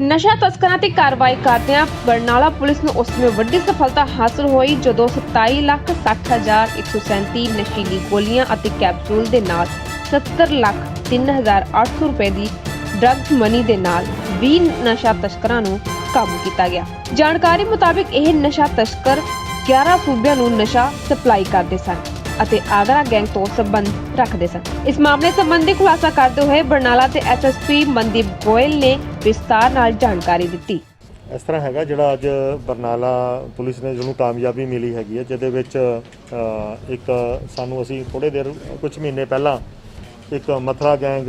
ਨਸ਼ਾ ਤਸਕਰਾਂ ਤੇ ਕਾਰਵਾਈ ਕਰਦਿਆਂ ਬਰਨਾਲਾ ਪੁਲਿਸ ਨੂੰ ਉਸ ਸਮੇਂ ਵੱਡੀ ਸਫਲਤਾ ਹਾਸਲ ਹੋਈ, ਜਦੋਂ 27 ਲੱਖ 60 ਹਜ਼ਾਰ 137 ਨਸ਼ੀਲੀ ਗੋਲੀਆਂ ਅਤੇ ਕੈਪਸੂਲ ਦੇ ਨਾਲ 70 ਲੱਖ 3800 ਰੁਪਏ ਦੀ ਡਰੱਗ ਮਨੀ ਦੇ ਨਾਲ 20 ਨਸ਼ਾ ਤਸਕਰਾਂ ਨੂੰ ਕਾਬੂ ਕੀਤਾ ਗਿਆ। ਜਾਣਕਾਰੀ ਮੁਤਾਬਕ ਇਹ ਨਸ਼ਾ ਤਸਕਰ 11 ਸੂਬਿਆਂ ਨੂੰ ਨਸ਼ਾ ਸਪਲਾਈ ਕਰਦੇ ਸਨ। ਅਤੇ ਆਗਰਾ ਗੈਂਗ ਤੋਂ ਸੰਬੰਧ ਰੱਖਦੇ ਸਨ। ਇਸ ਮਾਮਲੇ ਸੰਬੰਧੀ ਖੁਲਾਸਾ ਕਰਦੇ ਹੋਏ ਬਰਨਾਲਾ ਦੇ ਐਸਐਸਪੀ ਮਨਦੀਪ ਗੋਇਲ ਨੇ ਵਿਸਤਾਰ ਨਾਲ ਜਾਣਕਾਰੀ ਦਿੱਤੀ। ਇਸ ਤਰ੍ਹਾਂ ਹੈਗਾ ਜਿਹੜਾ ਅੱਜ ਬਰਨਾਲਾ ਪੁਲਿਸ ਨੇ ਜਿਹਨੂੰ ਕਾਮਯਾਬੀ ਮਿਲੀ ਹੈਗੀ ਹੈ, ਜਿਹਦੇ ਵਿੱਚ ਇੱਕ ਸਾਨੂੰ ਅਸੀਂ ਥੋੜੇ ਦੇਰ ਕੁਝ ਮਹੀਨੇ ਪਹਿਲਾਂ ਇੱਕ ਮਥਰਾ ਗੈਂਗ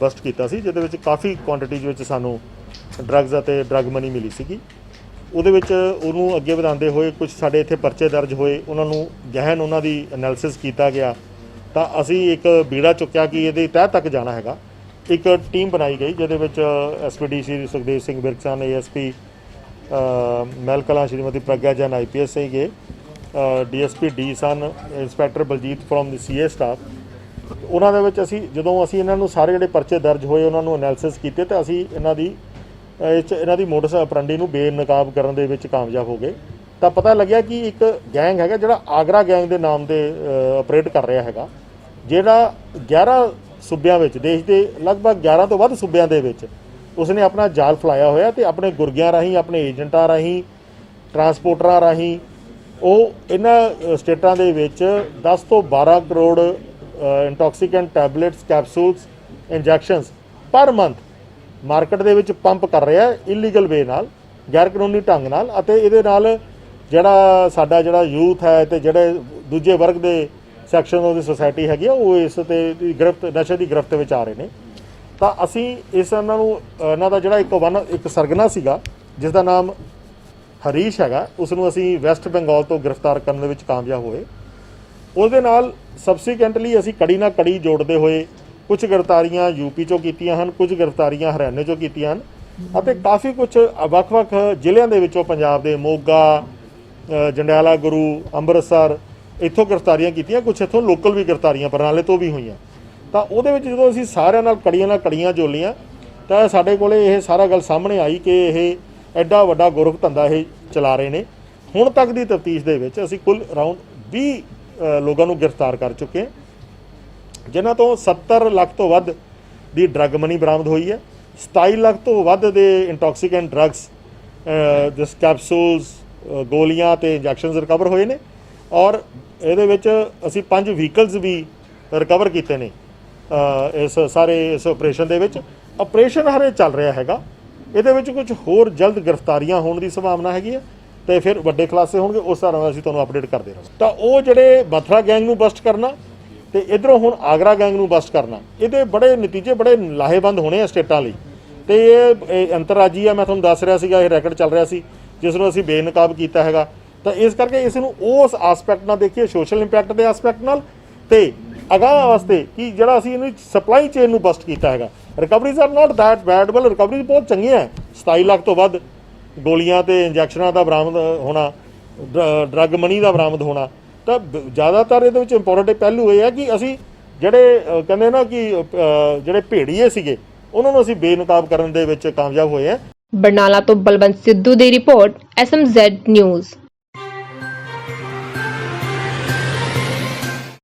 ਬਸਟ ਕੀਤਾ ਸੀ, ਜਿਹਦੇ ਵਿੱਚ ਕਾਫੀ ਕੁਆਂਟੀਟੀ ਵਿੱਚ ਸਾਨੂੰ ਡਰੱਗਸ ਅਤੇ ਡਰੱਗ ਮਨੀ ਮਿਲੀ ਸੀਗੀ। ਉਹਦੇ ਵਿੱਚ ਉਹਨੂੰ ਅੱਗੇ ਵਧਾਉਂਦੇ ਹੋਏ ਕੁਝ ਸਾਡੇ ਇੱਥੇ ਪਰਚੇ ਦਰਜ ਹੋਏ, ਉਹਨਾਂ ਨੂੰ ਗਹਿਨ ਉਹਨਾਂ ਦੀ ਐਨਾਲਿਸਿਸ ਕੀਤਾ ਗਿਆ। ਤਾਂ ਅਸੀਂ ਇੱਕ ਬੀੜਾ ਚੁੱਕਿਆ ਕਿ ਇਹਦੇ ਤਹਿ ਤੱਕ ਜਾਣਾ ਹੈਗਾ। ਇੱਕ ਟੀਮ ਬਣਾਈ ਗਈ ਜਿਹਦੇ ਵਿੱਚ ਐਸਪੀਡੀ ਸ਼੍ਰੀ ਸੁਖਦੇਵ ਸਿੰਘ ਵਿਰਕ ਸਨ ਏਐਸਪੀ ਮੈਲ ਕਲਾਂ ਸ਼੍ਰੀਮਤੀ ਪ੍ਰਗਿਆ ਜਨ ਆਈਪੀਐਸ ਸੀਗੇ। DSP D son inspector Baljit from the CA staff ਉਹਨਾਂ ਦੇ ਵਿੱਚ ਅਸੀਂ ਜਦੋਂ ਅਸੀਂ ਇਹਨਾਂ ਨੂੰ ਸਾਰੇ ਜਿਹੜੇ ਪਰਚੇ ਦਰਜ ਹੋਏ, ਉਹਨਾਂ ਨੂੰ ਐਨਾਲਿਸਿਸ ਕੀਤੇ, ਤੇ ਅਸੀਂ ਇਹਨਾਂ ਦੀ ਇਹ 'ਚ ਇਹਨਾਂ ਦੀ ਮੋਡਸ ਆਪਰੈਂਡੀ ਨੂੰ ਬੇਨਕਾਬ ਕਰਨ ਦੇ ਵਿੱਚ ਕਾਮਯਾਬ ਹੋ ਗਏ। ਤਾਂ ਪਤਾ ਲੱਗਿਆ ਕਿ ਇੱਕ ਗੈਂਗ ਹੈਗਾ ਜਿਹੜਾ ਆਗਰਾ ਗੈਂਗ ਦੇ ਨਾਮ ਦੇ ਆਪਰੇਟ ਕਰ ਰਿਹਾ ਹੈਗਾ। ਜਿਹੜਾ 11 ਸੂਬਿਆਂ ਵਿੱਚ, ਦੇਸ਼ ਦੇ ਲਗਭਗ 11 ਤੋਂ ਵੱਧ ਸੂਬਿਆਂ ਦੇ ਵਿੱਚ ਉਸਨੇ ਆਪਣਾ ਜਾਲ ਫਲਾਇਆ ਹੋਇਆ ਤੇ ਆਪਣੇ ਗੁਰਗਿਆਂ ਰਾਹੀਂ, ਆਪਣੇ ਏਜੰਟਾਂ ਰਾਹੀਂ ਟਰਾਂਸਪੋਰਟਰਾਂ ਰਾਹੀਂ, ਉਹ ਇਹਨਾਂ ਸਟੇਟਾਂ ਦੇ ਵਿੱਚ 10 ਤੋਂ 12 crore intoxicant tablets capsules injections ਪਰ ਮੰਥ ਮਾਰਕੀਟ ਦੇ ਵਿੱਚ ਪੰਪ ਕਰ ਰਿਹਾ ਹੈ ਇਲੀਗਲ ਵੇ ਨਾਲ, ਗੈਰ ਕਾਨੂੰਨੀ ਢੰਗ ਨਾਲ ਅਤੇ ਇਹਦੇ ਨਾਲ ਜਿਹੜਾ ਸਾਡਾ ਜਿਹੜਾ ਯੂਥ ਹੈ ਤੇ ਜਿਹੜੇ ਦੂਜੇ ਵਰਗ ਦੇ ਸੈਕਸ਼ਨ ਆਫ ਦੀ ਸੋਸਾਇਟੀ ਹੈਗੀ ਆ, ਉਹ ਇਸ ਤੇ ਗ੍ਰਿਫਤ, ਨਸ਼ੇ ਦੀ ਗ੍ਰਿਫਤ ਵਿੱਚ ਆ ਰਹੇ ਨੇ। ਤਾਂ ਅਸੀਂ ਇਸ ਇਹਨਾਂ ਨੂੰ, ਇਹਨਾਂ ਦਾ ਜਿਹੜਾ ਇੱਕ ਵਨ, ਇੱਕ ਸਰਗਨਾ ਸੀਗਾ, ਜਿਸ ਦਾ ਨਾਮ ਹਰੀਸ਼ ਹੈਗਾ ਉਸ ਨੂੰ ਅਸੀਂ ਵੈਸਟ ਬੰਗਾਲ ਤੋਂ ਗ੍ਰਿਫਤਾਰ ਕਰਨ ਦੇ ਵਿੱਚ ਕਾਮਯਾਬ ਹੋਏ। ਉਹਦੇ ਨਾਲ ਸਬਸੀਕੁਐਂਟਲੀ ਅਸੀਂ ਕੜੀ ਨਾਲ ਕੜੀ ਜੋੜਦੇ ਹੋਏ ਕੁਝ ਗ੍ਰਿਫਤਾਰੀਆਂ ਯੂਪੀ ਚੋਂ ਕੀਤੀਆਂ ਹਨ, ਕੁਝ ਗ੍ਰਿਫਤਾਰੀਆਂ ਹਰਿਆਣੇ ਚੋਂ ਕੀਤੀਆਂ ਹਨ ਅਤੇ ਕਾਫੀ ਕੁਝ ਵੱਖ-ਵੱਖ ਜ਼ਿਲ੍ਹਿਆਂ ਦੇ ਵਿੱਚੋਂ ਪੰਜਾਬ ਦੇ ਮੋਗਾ ਜੰਡਿਆਲਾ ਗੁਰੂ, ਅੰਮ੍ਰਿਤਸਰ ਇੱਥੋਂ ਗ੍ਰਿਫਤਾਰੀਆਂ ਕੀਤੀਆਂ, ਕੁਝ ਇੱਥੋਂ ਲੋਕਲ ਵੀ ਗ੍ਰਿਫਤਾਰੀਆਂ ਬਰਨਾਲੇ ਤੋਂ ਵੀ ਹੋਈਆਂ। ਤਾਂ ਉਹਦੇ ਵਿੱਚ ਜਦੋਂ ਅਸੀਂ ਸਾਰਿਆਂ ਨਾਲ ਕੜੀਆਂ ਨਾਲ ਕੜੀਆਂ ਜੋਲੀਆਂ, ਤਾਂ ਸਾਡੇ ਕੋਲੇ ਇਹ ਸਾਰਾ ਗੱਲ ਸਾਹਮਣੇ ਆਈ ਕਿ ਇਹ ਐਡਾ ਵੱਡਾ ਗੁਰਖ ਧੰਦਾ ਇਹ ਚਲਾ ਰਹੇ ਨੇ। ਹੁਣ ਤੱਕ ਦੀ ਤਫਤੀਸ਼ ਦੇ ਵਿੱਚ ਅਸੀਂ ਕੁੱਲ ਅਰਾਊਂਡ 20 ਲੋਕਾਂ ਨੂੰ ਗ੍ਰਿਫਤਾਰ ਕਰ ਚੁੱਕੇ ਹਾਂ। ਜਿਨ੍ਹਾਂ ਤੋਂ 70 ਲੱਖ ਤੋਂ ਵੱਧ ਦੀ ਡਰੱਗ ਮਨੀ ਬਰਾਮਦ ਹੋਈ ਹੈ 27 ਲੱਖ ਤੋਂ ਵੱਧ ਦੇ ਇੰਟੌਕਸੀਕੈਂਟ ਡਰੱਗਸ ਜਿਸ ਕੈਪਸੂਲਸ ਗੋਲੀਆਂ ਤੇ ਇੰਜੈਕਸ਼ਨਸ ਰਿਕਵਰ ਹੋਏ ਨੇ ਔਰ ਇਹਦੇ ਵਿੱਚ ਅਸੀਂ ਪੰਜ ਵਹੀਕਲਸ ਵੀ ਰਿਕਵਰ ਕੀਤੇ ਨੇ ਇਸ ਸਾਰੇ ਇਸ ਆਪਰੇਸ਼ਨ ਦੇ ਵਿੱਚ। ਆਪਰੇਸ਼ਨ ਹਰੇ ਚੱਲ ਰਿਹਾ ਹੈਗਾ। ਇਹਦੇ ਵਿੱਚ ਕੁਝ ਹੋਰ ਜਲਦ ਗ੍ਰਿਫਤਾਰੀਆਂ ਹੋਣ ਦੀ ਸੰਭਾਵਨਾ ਹੈਗੀ ਹੈ ਤੇ ਫਿਰ ਵੱਡੇ ਖੁਲਾਸੇ ਹੋਣਗੇ, ਉਸ ਤਰ੍ਹਾਂ ਨਾਲ ਅਸੀਂ ਤੁਹਾਨੂੰ ਅਪਡੇਟ ਕਰਦੇ ਰਹਾਂਗੇ। ਤਾਂ ਉਹ ਜਿਹੜੇ ਬਥਰਾ ਗੈਂਗ ਨੂੰ ਬਸਟ ਕਰਨਾ ਤੇ ਇਧਰੋਂ ਹੁਣ ਆਗਰਾ ਗੈਂਗ ਨੂੰ ਬਸਟ ਕਰਨਾ। ਇਹਦੇ ਬੜੇ ਨਤੀਜੇ ਬੜੇ ਲਾਹੇਵੰਦ ਹੋਣੇ ਆ ਸਟੇਟਾਂ ਲਈ। ਤੇ ਇਹ ਇਹ ਅੰਤਰਰਾਜੀ ਆ, ਮੈਂ ਤੁਹਾਨੂੰ ਦੱਸ ਰਿਹਾ ਸੀਗਾ, ਇਹ ਰੈਕਟ ਚੱਲ ਰਿਹਾ ਸੀ, ਜਿਸ ਨੂੰ ਅਸੀਂ ਬੇਨਕਾਬ ਕੀਤਾ ਹੈਗਾ। ਤਾਂ ਇਸ ਕਰਕੇ ਇਸ ਨੂੰ ਉਸ ਐਸਪੈਕਟ ਨਾਲ ਦੇਖੀਏ ਸੋਸ਼ਲ ਇੰਪੈਕਟ ਦੇ ਐਸਪੈਕਟ ਨਾਲ। ਤੇ ਅਗਾਂਹ ਵਾਸਤੇ ਕਿ ਜਿਹੜਾ ਅਸੀਂ ਇਹਨੂੰ ਸਪਲਾਈ ਚੇਨ ਨੂੰ ਬਸਟ ਕੀਤਾ ਹੈਗਾ। Recoveries are not that bad ਬਲ ਰਿਕਵਰੀ ਬਹੁਤ ਚੰਗੀਆਂ ਹੈ। 27 ਲੱਖ ਤੋਂ ਵੱਧ ਗੋਲੀਆਂ ਤੇ ਇੰਜੈਕਸ਼ਨਾਂ ਦਾ ਬਰਾਮਦ ਹੋਣਾ ਡਰੱਗ ਮਨੀ ਦਾ ਬਰਾਮਦ ਹੋਣਾ। ਤਾਂ ਜ਼ਿਆਦਾਤਰ ਇਹਦੇ ਵਿੱਚ ਇੰਪੋਰਟੈਂਟ ਪਹਿਲੂ ਇਹ ਹੈ ਕਿ ਅਸੀਂ ਜਿਹੜੇ ਕਹਿੰਦੇ ਨਾ ਕਿ ਜਿਹੜੇ ਭੇੜੀਏ ਸੀਗੇ, ਉਹਨਾਂ ਨੂੰ ਅਸੀਂ ਬੇਨਕਾਬ ਕਰਨ ਦੇ ਵਿੱਚ ਕਾਮਯਾਬ ਹੋਏ ਆ ਬਰਨਾਲਾ ਤੋਂ ਬਲਵੰਤ ਸਿੱਧੂ ਦੀ ਰਿਪੋਰਟ ਐਸਐਮਜ਼ੈਡ ਨਿਊਜ਼